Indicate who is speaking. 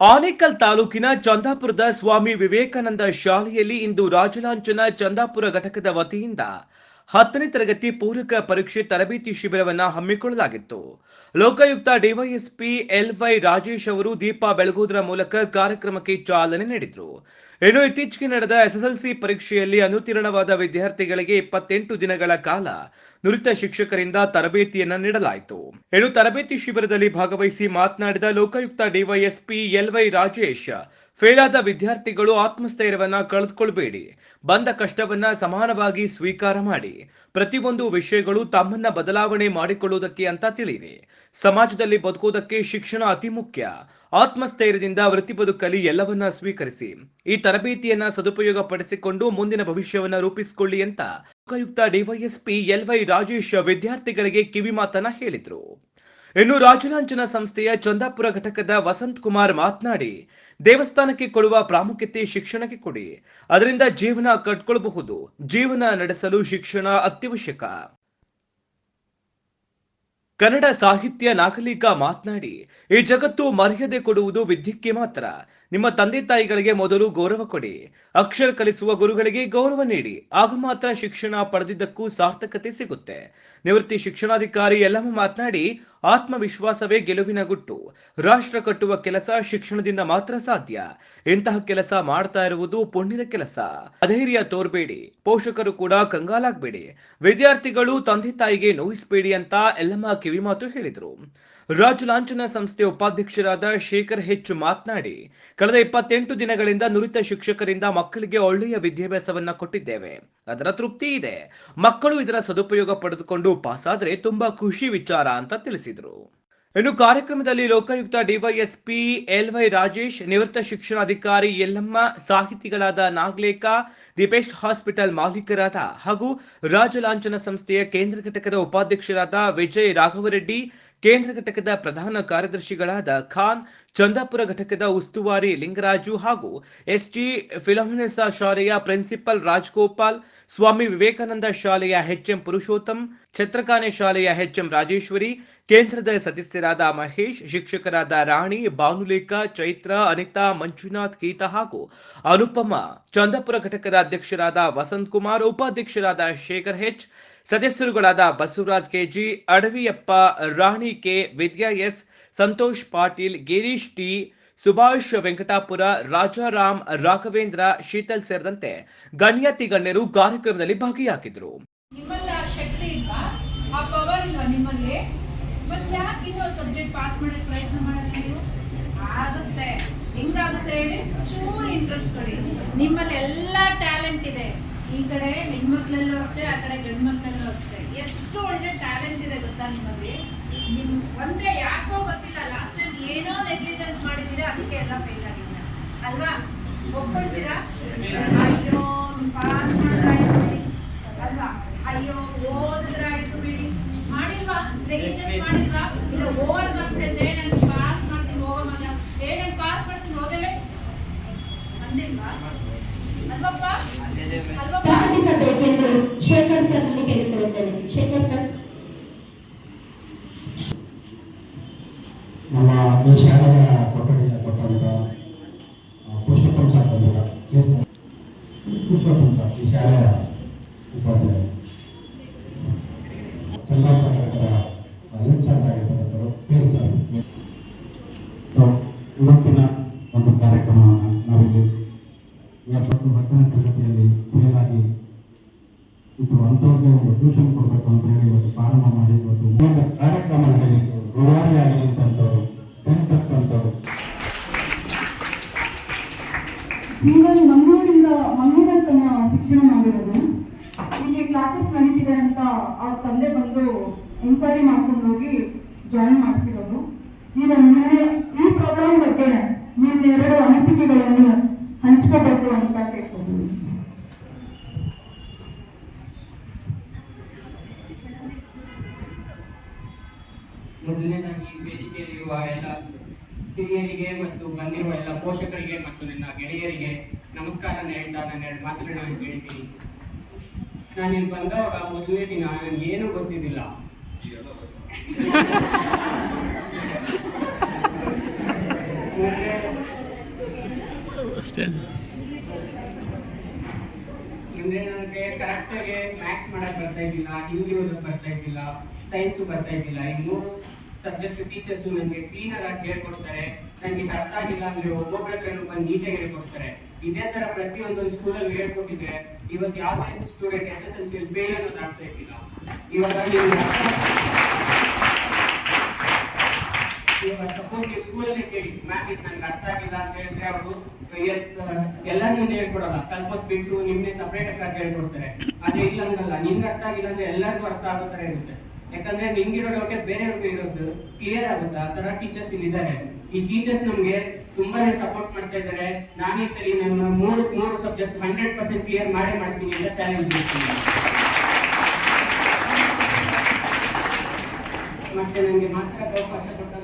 Speaker 1: ಆನೇಕಲ್ ತಾಲೂಕಿನ ಚಂದಾಪುರದ ಸ್ವಾಮಿ ವಿವೇಕಾನಂದ ಶಾಲೆಯಲ್ಲಿ ಇಂದು ರಾಜಲಾಂಛನ ಚಂದಾಪುರ ಘಟಕದ ವತಿಯಿಂದ ಹತ್ತನೇ ತರಗತಿ ಪೂರಕ ಪರೀಕ್ಷೆ ತರಬೇತಿ ಶಿಬಿರವನ್ನ ಹಮ್ಮಿಕೊಳ್ಳಲಾಗಿತ್ತು. Lokayukta DYSP L Y Rajesh ಅವರು ದೀಪ ಬೆಳಗುವುದರ ಮೂಲಕ ಕಾರ್ಯಕ್ರಮಕ್ಕೆ ಚಾಲನೆ ನೀಡಿದರು. ಇನ್ನು ಇತ್ತೀಚೆಗೆ ನಡೆದ ಎಸ್ಎಸ್ಎಲ್ಸಿ ಪರೀಕ್ಷೆಯಲ್ಲಿ ಅನುತೀರ್ಣವಾದ ವಿದ್ಯಾರ್ಥಿಗಳಿಗೆ ಇಪ್ಪತ್ತೆಂಟು ದಿನಗಳ ಕಾಲ ನುರಿತ ಶಿಕ್ಷಕರಿಂದ ತರಬೇತಿಯನ್ನ ನೀಡಲಾಯಿತು. ಇನ್ನು ತರಬೇತಿ ಶಿಬಿರದಲ್ಲಿ ಭಾಗವಹಿಸಿ ಮಾತನಾಡಿದ Lokayukta DYSP L Y Rajesh fail ಆದ ವಿದ್ಯಾರ್ಥಿಗಳು ಆತ್ಮಸ್ಥೈರ್ಯವನ್ನ ಕಳೆದುಕೊಳ್ಬೇಡಿ. ಬಂದ ಕಷ್ಟವನ್ನ ಸಮಾನವಾಗಿ ಸ್ವೀಕಾರ ಮಾಡಿ. ಪ್ರತಿಯೊಂದು ವಿಷಯಗಳು ತಮ್ಮನ್ನ ಬದಲಾವಣೆ ಮಾಡಿಕೊಳ್ಳುವುದಕ್ಕೆ ಅಂತ ತಿಳಿಯಿರಿ. ಸಮಾಜದಲ್ಲಿ ಬದುಕುವುದಕ್ಕೆ ಶಿಕ್ಷಣ ಅತಿ ಮುಖ್ಯ. ಆತ್ಮಸ್ಥೈರ್ಯದಿಂದ ವೃತ್ತಿ ಬದುಕಲಿ ಎಲ್ಲವನ್ನ ಸ್ವೀಕರಿಸಿ. ಈ ತರಬೇತಿಯನ್ನ ಸದುಪಯೋಗ ಪಡಿಸಿಕೊಂಡು ಮುಂದಿನ ಭವಿಷ್ಯವನ್ನ ರೂಪಿಸಿಕೊಳ್ಳಿ ಅಂತ ಲೋಕಾಯುಕ್ತ ಡಿವೈಎಸ್ಪಿ ಎಲ್ವೈ ರಾಜೇಶ್ ವಿದ್ಯಾರ್ಥಿಗಳಿಗೆ ಕಿವಿಮಾತನ್ನ ಹೇಳಿದ್ರು. ಇನ್ನು ರಾಜಲಾಂಛನ ಸಂಸ್ಥೆಯ ಚಂದಾಪುರ ಘಟಕದ ವಸಂತ್ ಕುಮಾರ್ ಮಾತನಾಡಿ ದೇವಸ್ಥಾನಕ್ಕೆ ಕೊಡುವ ಪ್ರಾಮುಖ್ಯತೆ ಶಿಕ್ಷಣಕ್ಕೆ ಕೊಡಿ. ಅದರಿಂದ ಜೀವನ ಕಟ್ಕೊಳ್ಬಹುದು. ಜೀವನ ನಡೆಸಲು ಶಿಕ್ಷಣ ಅತ್ಯವಶ್ಯಕ. ಕನ್ನಡ ಸಾಹಿತ್ಯ ನಾಗಲೀಕ ಮಾತನಾಡಿ. ಈ ಜಗತ್ತು ಮರ್ಯಾದೆ ಕೊಡುವುದು ವಿದ್ಯಕ್ಕೆ ಮಾತ್ರ. ನಿಮ್ಮ ತಂದೆ ತಾಯಿಗಳಿಗೆ ಮೊದಲು ಗೌರವ ಕೊಡಿ. ಅಕ್ಷರ ಕಲಿಸುವ ಗುರುಗಳಿಗೆ ಗೌರವ ನೀಡಿ. ಆಗ ಮಾತ್ರ ಶಿಕ್ಷಣ ಪಡೆದಿದ್ದಕ್ಕೂ ಸಾರ್ಥಕತೆ ಸಿಗುತ್ತೆ. ನಿವೃತ್ತಿ ಶಿಕ್ಷಣಾಧಿಕಾರಿ ಎಲ್ಲಮ್ಮ ಮಾತನಾಡಿ, ಆತ್ಮವಿಶ್ವಾಸವೇ ಗೆಲುವಿನ ಗುಟ್ಟು. ರಾಷ್ಟ್ರ ಕಟ್ಟುವ ಕೆಲಸ ಶಿಕ್ಷಣದಿಂದ ಮಾತ್ರ ಸಾಧ್ಯ. ಇಂತಹ ಕೆಲಸ ಮಾಡ್ತಾ ಇರುವುದು ಪುಣ್ಯದ ಕೆಲಸ. ಅಧೈರ್ಯ ತೋರ್ಬೇಡಿ. ಪೋಷಕರು ಕೂಡ ಕಂಗಾಲಾಗಬೇಡಿ. ವಿದ್ಯಾರ್ಥಿಗಳು ತಂದೆ ತಾಯಿಗೆ ನೋಯಿಸಬೇಡಿ ಅಂತ ಎಲ್ಲಮ್ಮ ಕಿವಿಮಾತು ಹೇಳಿದರು. ರಾಜು ಲಾಂಛನ ಸಂಸ್ಥೆಯ ಉಪಾಧ್ಯಕ್ಷರಾದ ಶೇಖರ್ ಹೆಚ್ಚು ಮಾತನಾಡಿ, ಕಳೆದ ಇಪ್ಪತ್ತೆಂಟು ದಿನಗಳಿಂದ ನುರಿತ ಶಿಕ್ಷಕರಿಂದ ಮಕ್ಕಳಿಗೆ ಒಳ್ಳೆಯ ವಿದ್ಯಾಭ್ಯಾಸವನ್ನ ಕೊಟ್ಟಿದ್ದೇವೆ. ಅದರ ತೃಪ್ತಿ ಇದೆ. ಮಕ್ಕಳು ಇದರ ಸದುಪಯೋಗ ಪಡೆದುಕೊಂಡು ಪಾಸಾದರೆ ತುಂಬಾ ಖುಷಿ ವಿಚಾರ ಅಂತ ತಿಳಿಸಿದರು. ಇನ್ನು ಕಾರ್ಯಕ್ರಮದಲ್ಲಿ ಲೋಕಾಯುಕ್ತ ಡಿವೈಎಸ್ಪಿ ಎಲ್ವೈ ರಾಜೇಶ್, ನಿವೃತ್ತ ಶಿಕ್ಷಣಾಧಿಕಾರಿ ಯಲ್ಲಮ್ಮ, ಸಾಹಿತಿಗಳಾದ ನಾಗಲೇಕ, ದೀಪೇಶ್ ಹಾಸ್ಪಿಟಲ್ ಮಾಲೀಕರಾದ ಹಾಗೂ ರಾಜಲಾಂಛನ ಸಂಸ್ಥೆಯ ಕೇಂದ್ರ ಘಟಕದ ಉಪಾಧ್ಯಕ್ಷರಾದ ವಿಜಯ್ ರಾಘವರೆಡ್ಡಿ ಕೇಂದ್ರ ಘಟಕದ ಪ್ರಧಾನ ಕಾರ್ಯದರ್ಶಿಗಳಾದ ಖಾನ್, ಚಂದಾಪುರ ಘಟಕದ ಉಸ್ತುವಾರಿ ಲಿಂಗರಾಜು ಹಾಗೂ ಎಸ್ಟಿ ಫಿಲೋಮಿನೆಸಾ ಶಾಲೆಯ ಪ್ರಿನ್ಸಿಪಲ್ ರಾಜ್ಗೋಪಾಲ್, ಸ್ವಾಮಿ ವಿವೇಕಾನಂದ ಶಾಲೆಯ ಎಚ್ಎಂ ಪುರುಷೋತ್ತಮ್ ಛತ್ರಕಾನೆ ಶಾಲೆಯ ಎಚ್ಎಂ ರಾಜೇಶ್ವರಿ, ಕೇಂದ್ರದ ಸದಸ್ಯರಾದ ಮಹೇಶ್, ಶಿಕ್ಷಕರಾದ ರಾಣಿ ಭಾನುಲೇಖಾ ಚೈತ್ರ, ಅನಿತಾ, ಮಂಜುನಾಥ್, ಗೀತಾ ಹಾಗೂ ಅನುಪಮ, ಚಂದಾಪುರ ಘಟಕದ ಅಧ್ಯಕ್ಷರಾದ ವಸಂತ್ ಕುಮಾರ್ ಉಪಾಧ್ಯಕ್ಷರಾದ Shekhar H ಸದಸ್ಯರುಗಳಾದ Basavaraj KG, Adaviyappa Rani K, Vidya S, Santosh Patil, Girish T, Subhash Venkatapura, Rajaram, Raghavendra, Sheetal ಸೇರಿದಂತೆ ಗಣ್ಯಾತಿ ಗಣ್ಯರು ಕಾರ್ಯಕ್ರಮದಲ್ಲಿ ಭಾಗಿಯಾಗಿದ್ದರು.
Speaker 2: ನಿಮ್ಮಲ್ಲಿ ಎಲ್ಲ ಈ ಕಡೆ ಹೆಣ್ಮಕ್ಳಲ್ಲೂ ಅಷ್ಟೇ, ಆ ಕಡೆ ಗಂಡು ಮಕ್ಕಳಲ್ಲೂ ಅಷ್ಟೇ. ಎಷ್ಟು ಒಳ್ಳೆ ಟ್ಯಾಲೆಂಟ್ ಇದೆ ಗೊತ್ತಾ ನಿಮ್ಮಲ್ಲಿ ನಿಮ್ ಒಂದೇ ಯಾಕೋ ಗೊತ್ತಿಲ್ಲ. ಲಾಸ್ಟ್ ಟೈಮ್ ಏನೋ ನೆಗ್ಲಿಜೆನ್ಸ್ ಮಾಡಿದ್ದೀರಾ, ಅದಕ್ಕೆ ಎಲ್ಲ ಫೇಲ್ ಆಗಿದೆ ಅಲ್ವಾ? ಒಪ್ಕೊಳ್ತೀರಾ? ಅಯ್ಯೋ ಪಾಸ್ ಮಾಡಿದ್ರಾಯ್ತು ಬಿಡಿ. ಅಲ್ವಾ? ಅಯ್ಯೋ ಓದಿದ್ರಾಯ್ತು ಬಿಡಿ. ಮಾಡಿಲ್ವಾ? ನೆಗ್ಲಿಜೆನ್ಸ್ ಮಾಡಿಲ್ವಾ? ಇಲ್ಲ ಓವರ್ ಕಾನ್ಫಿಡೆನ್ಸ್ ಏನಂತ ಪಾಸ್ ಮಾಡ್ತೀನಿ ಓವರ್ ಮಗ. ಏನಂತ ಪಾಸ್ ಮಾಡ್ತೀನಿ, ಹೋಗಲೇ? ಅಂದಿಲ್ವಾ ಅಲ್ವಪ್ಪ? ಅಲ್ವಪ್ಪ
Speaker 3: ಪ್ರಾರಂಭಿಸಬೇಕೆಂದು ಶೇಖರ್ ಸರ್ನಲ್ಲಿ ಕೇಳಿಕೊಳ್ಳುತ್ತೇನೆ ಶೇಖರ್ ಸರ್
Speaker 4: ನಮ್ಮ ಈ ಶಾಲೆಯ ಕೊಠಡಿಯ ಕೊಟ್ಟಂತ ಪುರುಷೋತ್ತಮ ಸರ್ ಬಂದಿಲ್ಲ ಎಸ್ ಪುರುಷೋತ್ತಮ ಸರ್ ಈ ಶಾಲೆಯ ಉಪಾಧ್ಯಾಯ ಚಂದ್ರಾಪುರ ಘಟಕದ ಇನ್ಚಾರ್ಜ್ ಆಗಿರ್ತಕ್ಕಂಥವರು ಎಸ್ ಸರ್ ಸೊ ಇವತ್ತಿನ ಒಂದು ಕಾರ್ಯಕ್ರಮವನ್ನು ನಾವಿಲ್ಲಿ ಎಪ್ಪತ್ತು ಹತ್ತನೇ ತರಗತಿಯಲ್ಲಿ ಫೇಲಾಗಿ ಇದು ಅಂಥವ್ರಿಗೆ ಒಂದು ಟ್ಯೂಷನ್ ಕೊಡಬೇಕು ಅಂತ ಹೇಳಿ ಇವತ್ತು ಪ್ರಾರಂಭ ಮಾಡಿ ಇವತ್ತು ಒಂದು ಕಾರ್ಯಕ್ರಮ ನಡೆಯಿತು ರೂಢಾರಿಯಾಗಲಿ ಅಂತಂಥವ್ರು. ಬೆಂತಕ್ಕಂಥವ್ರು
Speaker 5: ಜೀವನ್ ಮಂಗಳೂರಿಂದ ಮಂಗಳೂರಲ್ಲಿ ತಮ್ಮ ಶಿಕ್ಷಣ ಮಾಡಿರೋದು. ಇಲ್ಲಿ ಕ್ಲಾಸಸ್ ನಡೀತಿದೆ ಅಂತ ಅವ್ರ ತಂದೆ ಬಂದು ಎಂಕ್ವೈರಿ ಮಾಡ್ಕೊಂಡು ಹೋಗಿ ಜಾಯಿನ್ ಮಾಡಿಸಿರೋದು. ಜೀವನ್, ನಿನ್ನೆ ಈ ಪ್ರೋಗ್ರಾಮ್ ಬಗ್ಗೆ ನಿನ್ನೆ ಎರಡು ಅನಿಸಿಕೆಗಳನ್ನು ಹಂಚ್ಕೋಬೇಕು ಅಂತ ಕೇಳ್ಕೊಂಡು
Speaker 6: ಮೊದಲನೇದಾಗಿ ವೇದಿಕೆಯಲ್ಲಿರುವ ಎಲ್ಲ ಹಿರಿಯರಿಗೆ ಮತ್ತು ಬಂದಿರುವ ಎಲ್ಲ ಪೋಷಕರಿಗೆ ಮತ್ತು ನನ್ನ ಗೆಳೆಯರಿಗೆ ನಮಸ್ಕಾರನ ಹೇಳ್ತಾ ನಾನು ಎರಡು ಮಾತುಗಳನ್ನ ಹೇಳ್ತೀನಿ ನಾನು ಇಲ್ಲಿ ಬಂದವಾಗ ಮೊದಲನೇ ದಿನ ನನಗೇನು ಗೊತ್ತಿದ್ದಿಲ್ಲ. ಮತ್ತೆ
Speaker 7: ಅಷ್ಟೇ.
Speaker 6: ಅಂದ್ರೆ ನನಗೆ ಕರೆಕ್ಟಾಗಿ ಮ್ಯಾಥ್ಸ್ ಮಾಡಕ್ ಬರ್ತಾ ಇದ್ದಿಲ್ಲ, ಹಿಂದಿ ಓದಕ್ ಬರ್ತಾ ಇದ್ದಿಲ್ಲ ಸೈನ್ಸು ಬರ್ತಾ ಇದ್ದಿಲ್ಲ. ಈ ಮೂರು ಸಬ್ಜೆಕ್ಟ್ ಟೀಚರ್ಸು ನನಗೆ ಕ್ಲೀನಾಗಿ ಆಗಿ ಹೇಳ್ಕೊಡ್ತಾರೆ. ನನಗೆ ಅರ್ಥ ಆಗಿಲ್ಲ ಅಂದ್ರೆ ಒಬ್ಬೊಬ್ಬರ ಹತ್ರನೂ ಬಂದು ನೀಟಾಗಿ ಹೇಳ್ಕೊಡ್ತಾರೆ. ಇದೇ ತರ ಪ್ರತಿಯೊಂದೊಂದು ಸ್ಕೂಲಲ್ಲಿ ಹೇಳ್ಕೊಟ್ಟಿದ್ರೆ, ಇವತ್ತು ಯಾವುದೇ student S S L C fail ಅನ್ನೋದು ಆಗ್ತಾ ಇದ್ದಿಲ್ಲ. ಇವಾಗ ನೀವು ಸ್ಕೂಲಲ್ಲಿ ಕೇಳಿ ಮ್ಯಾಮ್ ಇದು ನಂಗೆ ಅರ್ಥ ಆಗಿಲ್ಲ ಅಂತ ಹೇಳಿದ್ರೆ ಅವರು ಎಲ್ಲರ ಹೇಳ್ಕೊಡಲ್ಲ. ಸ್ವಲ್ಪ ಹೊತ್ತು ಬಿಟ್ಟು ನಿಮ್ಗೆ ಸಪ್ರೇಟ್ ಆಗಿ ಹೇಳ್ಕೊಡ್ತಾರೆ. ಆದ್ರೆ ಇಲ್ಲ ಹಂಗಲ್ಲ ನಿಮ್ಗೆ ಅರ್ಥ ಆಗಿಲ್ಲ ಅಂದ್ರೆ ಎಲ್ಲರಿಗೂ ಅರ್ಥ ಆಗೋ ತರ ಇರುತ್ತೆ. ಯಾಕಂದ್ರೆ ನಿಮ್ಗಿರೋ ಡೌಟೇ ಬೇರೆಯವ್ರಿಗೂ ಇರೋದು ಕ್ಲಿಯರ್ ಆಗುತ್ತೆ? ಆ ತರ ಟೀಚರ್ಸ್ ಇಲ್ಲಿದ್ದಾರೆ. ಈ ಟೀಚರ್ಸ್ ನಮ್ಗೆ ತುಂಬಾನೇ ಸಪೋರ್ಟ್ ಮಾಡ್ತಾ ಇದ್ದಾರೆ. ನಾನೇ ಸರಿ ನನ್ನ ಮೂರು ಮೂರು ಸಬ್ಜೆಕ್ಟ್ ಹಂಡ್ರೆಡ್ ಪರ್ಸೆಂಟ್ ಕ್ಲಿಯರ್ ಮಾಡೇ ಮಾಡ್ತೀನಿ ಅಂತ ಚಾಲೆಂಜ್ ಮಾಡ್ತೀನಿ. ಮತ್ತೆ ನನಗೆ ಮಾತ್ರ ಅವಕಾಶ ಎಲ್ಲರಿಗೂ